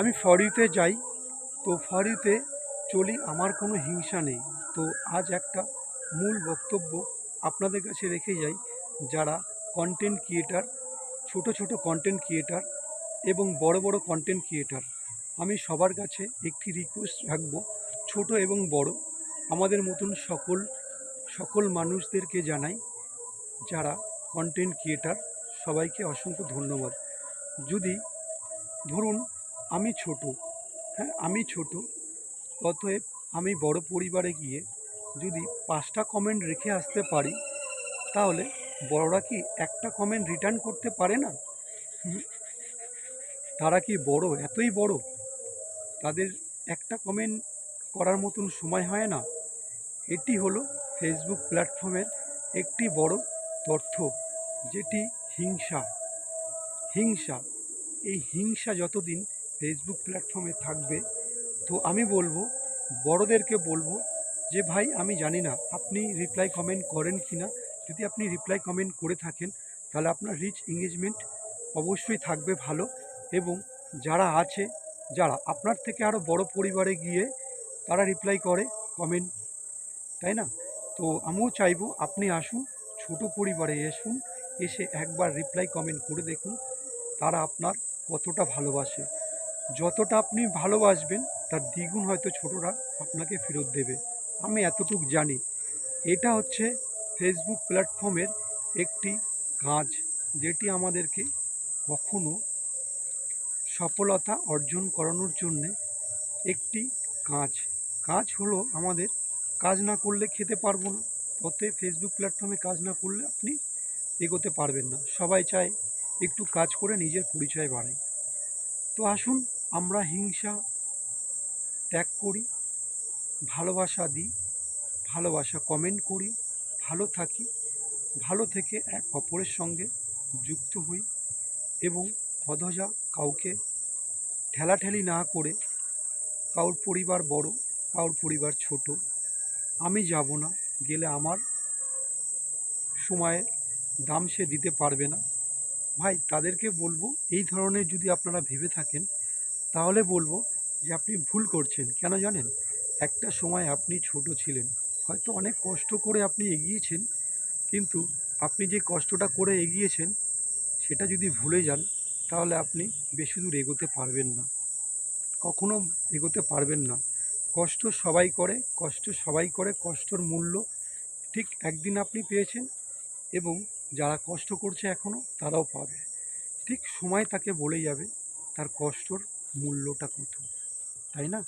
আমি ফরিতে যাই, তো ফরিতে চলি আমার কোনো হিংসা নেই। তো আজ একটা মূল বক্তব্য আপনাদের কাছে রেখে যাই, যারা কন্টেন্ট ক্রিয়েটার ছোট ছোট কন্টেন্ট ক্রিয়েটার এবং বড় বড় কন্টেন্ট ক্রিয়েটার আমি সবার কাছে একটি রিকোয়েস্ট রাখব, ছোট এবং বড়, আমাদের মতন সকল সকল মানুষদেরকে জানাই, যারা কন্টেন্ট ক্রিয়েটার সবাইকে অসংখ্য ধন্যবাদ। যদি ধরুন আমি ছোট হ্যাঁ আমি ছোট। অতএব আমি বড় পরিবারে গিয়ে যদি পাঁচটা কমেন্ট রেখে আসতে পারি, তাহলে বড়রা কি একটা কমেন্ট রিটার্ন করতে পারে না? তারা কি বড়, এতই বড়? তাদের একটা কমেন্ট করার মতন সময় হয় না। এটি হলো ফেসবুক প্ল্যাটফর্মের একটি বড় তথ্য, যেটি হিংসা। হিংসা, এই হিংসা যতদিন ফেসবুক প্ল্যাটফর্মে থাকবে। তো আমি বলব, বড়দেরকে বলব যে, ভাই, আমি জানি না, আপনি রিপ্লাই কমেন্ট করেন কি না যদি আপনি রিপ্লাই কমেন্ট করে থাকেন, তাহলে আপনার রিচ এঙ্গেজমেন্ট অবশ্যই থাকবে ভালো এবং যারা আছে, যারা আপনার থেকে আরও বড় পরিবারে গিয়ে তারা রিপ্লাই করে কমেন্ট তাই না? তো আমিও চাইব আপনি আসুন, ছোট পরিবারে আসুন এসে একবার রিপ্লাই কমেন্ট করে দেখুন, তারা আপনার কতটা ভালোবাসে। যতটা আপনি ভালোবাসবেন, তার দ্বিগুণ হয়তো ছোটরা আপনাকে ফেরত দেবে। আমি এতটুকু জানি। এটা হচ্ছে ফেসবুক প্ল্যাটফর্মের একটি কাজ, যেটি আমাদেরকে কখনো সফলতা অর্জন করানোর জন্যে একটি কাজ। কাজ হলো আমাদের কাজ না করলে খেতে পারব না। অতএব ফেসবুক প্ল্যাটফর্মে কাজ না করলে আপনি এগোতে পারবেন না। সবাই চায় একটু কাজ করে নিজের পরিচয় বাড়াই। তো আসুন আমরা হিংসা ত্যাগ করি, ভালোবাসা দিই, ভালোবাসা কমেন্ট করি, ভালো থাকি, ভালো থেকে এক অপরের সঙ্গে যুক্ত হই এবং অধজা কাউকে ঠেলাঠেলি না করে কারোর পরিবার বড় কারোর পরিবার ছোট, আমি যাব না গেলে আমার সময়ে দাম সে দিতে পারবে না। ভাই, তাদেরকে বলব, এই ধরনের যদি আপনারা ভেবে থাকেন তাহলে বলব যে আপনি ভুল করছেন। কেন জানেন? একটা সময় আপনি ছোট ছিলেন। হয়তো অনেক কষ্ট করে আপনি এগিয়েছেন, কিন্তু আপনি যে কষ্টটা করে এগিয়েছেন, সেটা যদি ভুলে যান, তাহলে আপনি বেশি দূর এগোতে পারবেন না। কখনো এগোতে পারবেন না। কষ্ট সবাই করে, কষ্ট সবাই করে, কষ্টর মূল্য ঠিক একদিন আপনি পেয়েছেন এবং যারা কষ্ট করছে এখনও তারাও পাবে। ঠিক সময় তাকে বলে যাবে, তার কষ্টর মূল্যটা কত? তাই না?